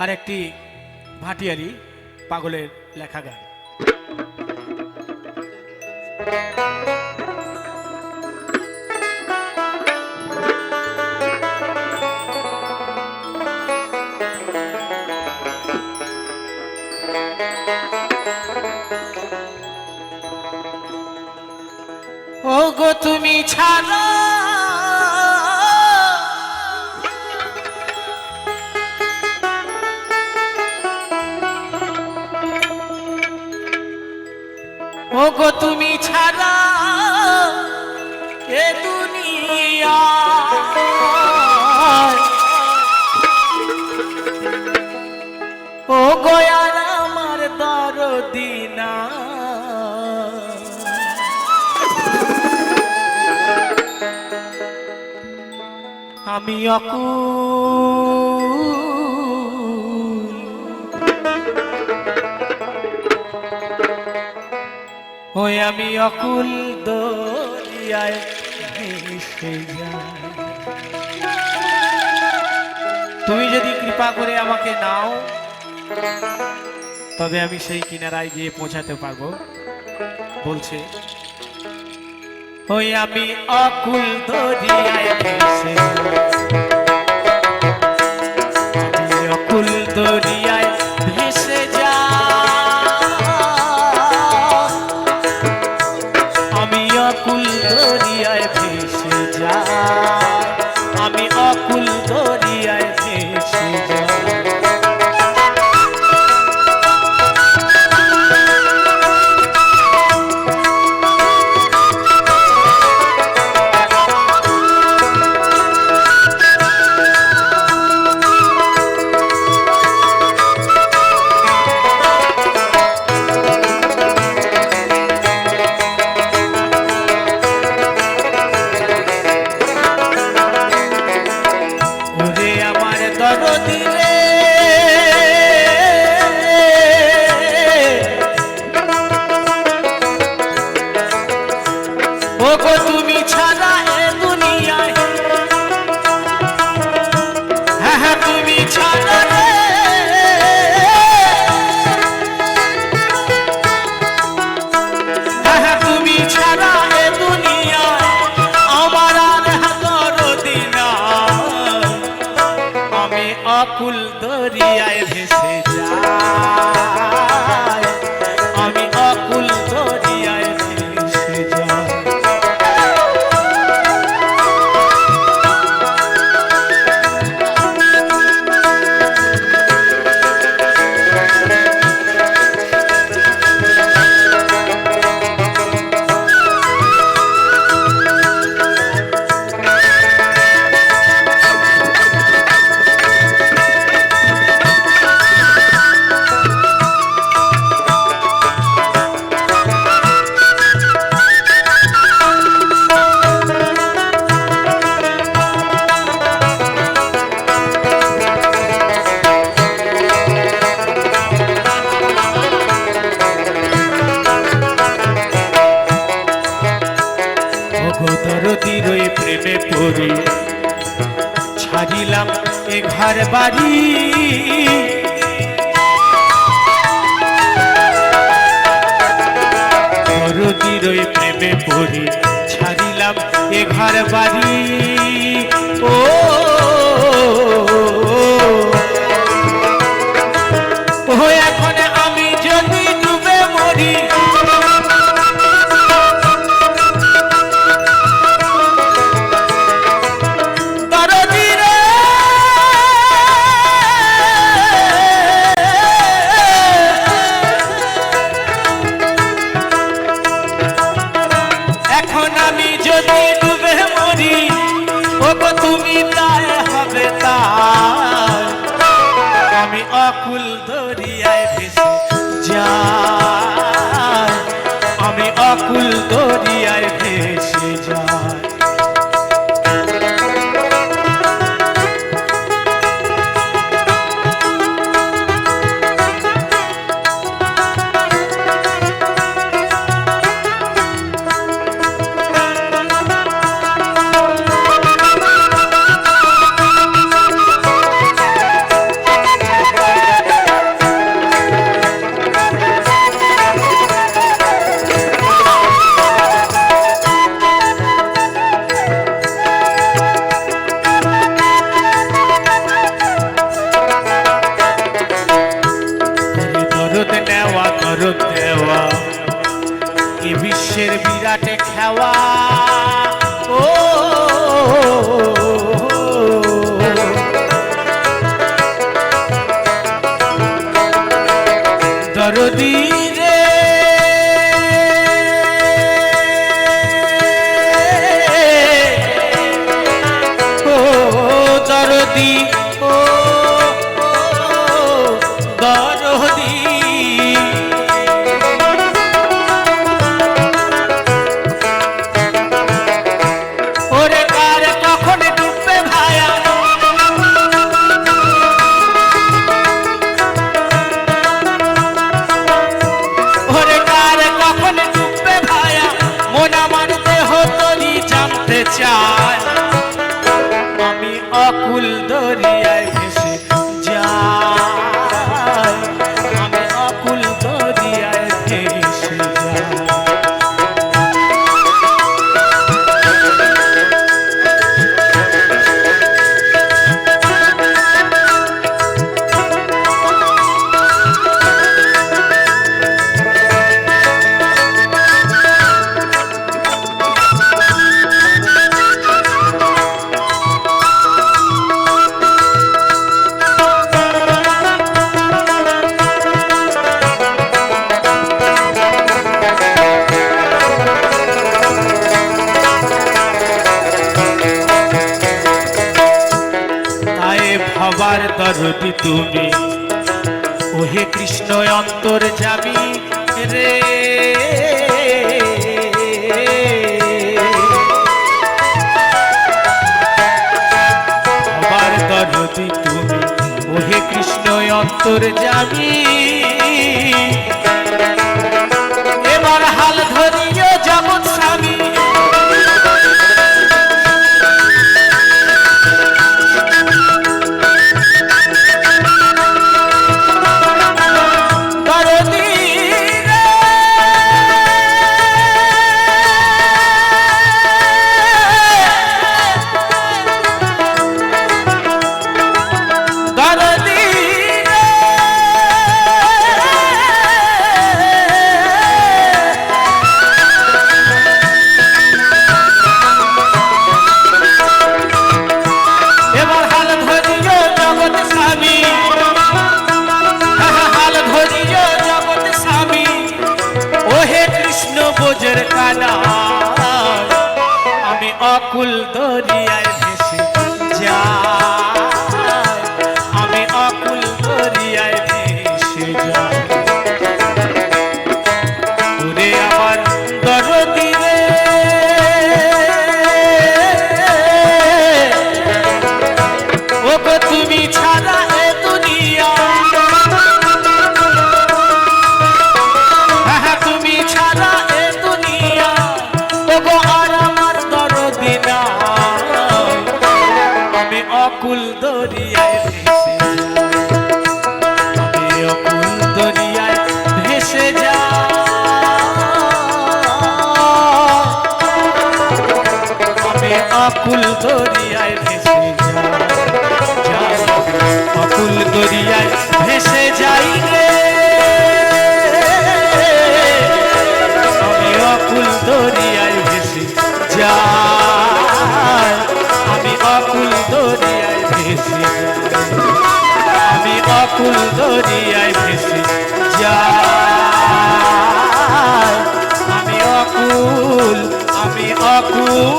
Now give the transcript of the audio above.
আর একটি ভাটিয়ারি পাগলের লেখা গান। ও গো তুমি ছাড়া। ও গো তুমি ছাড়া এ দুনিয়া। ও গয়ার আমার দরদিনা আমি অকুল ওই আমি অকুল তুমি যদি কৃপা করে আমাকে নাও, তবে আমি সেই কিনারায় গিয়ে পৌঁছাতে পারব, বলছে ওই আমি অকুল দরিয়ায়। অকুল দরিয়ায় ভেসে যাই ওই প্রেমে পড়ে। ছাড়িলাম এ ঘর বাড়ি ওই প্রেমে পড়ে। ছাড়িলাম এ ঘর বাড়ি অকুল দরিয়ায় 나 তরটি তুমি। ওহে কৃষ্ণ অন্তর যাবি রে। সবার তরটি তুমি। ওহে কৃষ্ণ অন্তর যাবি দরিয়ায় ভেসে যাই অকুল দরিয়ায় ভেসে যাই ভেসে আমি ভেসে আমি অকুল দরিয়ায় আকুল